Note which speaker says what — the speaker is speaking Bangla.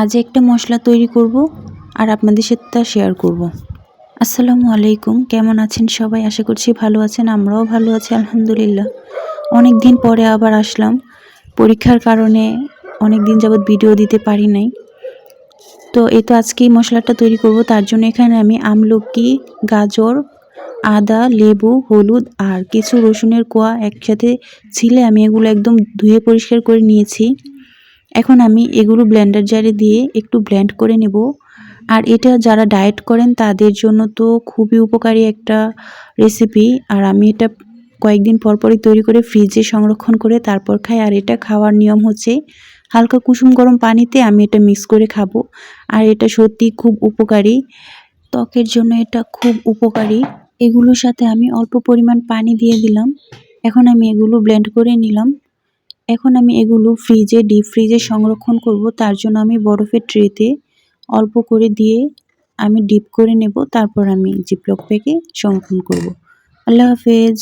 Speaker 1: আজ একটা মশলা তৈরি করব আর আপনাদের সাথে তা শেয়ার করব। আসসালামু আলাইকুম। কেমন আছেন সবাই? আশা করছি ভালো আছেন, আমরাও ভালো আছি, আলহামদুলিল্লাহ। অনেক দিন পরে আবার আসলাম। পরীক্ষার কারণে অনেক দিন যাবৎ ভিডিও দিতে পারি নাই। তো এই তো আজকে এই মশলাটা তৈরি করব। তার জন্য এখানে আমি আমলকি, গাজর, আদা, লেবু, হলুদ আর কিছু রসুনের কোয়া একসাথে ছিলে আমি এগুলো একদম ধুয়ে পরিষ্কার করে নিয়েছি। এখন আমি এগুলো ব্লেন্ডার জারে দিয়ে একটু ব্লেন্ড করে নেব। আর এটা যারা ডায়েট করেন তাদের জন্য তো খুবই উপকারী একটা রেসিপি আর আমি এটা কয়েকদিন পর পরই তৈরি করে ফ্রিজে সংরক্ষণ করে তারপর খাই। আর এটা খাওয়ার নিয়ম হচ্ছে হালকা কুসুম গরম পানিতে আমি এটা মিক্স করে খাব। আর এটা সত্যি খুব উপকারী। ত্বকের জন্য এটা খুব উপকারী। এগুলোর সাথে আমি অল্প পরিমাণ পানি দিয়ে দিলাম। এখন আমি এগুলো ব্লেন্ড করে নিলাম। এখন আমি এগুলো ফ্রিজে ডিপ ফ্রিজে সংরক্ষণ করব। তার জন্য আমি বরফের ট্রেতে অল্প করে দিয়ে আমি ডিপ করে নেব। তারপর আমি জিপলক প্যাকে সংরক্ষণ করব। আল্লাহ হাফেজ।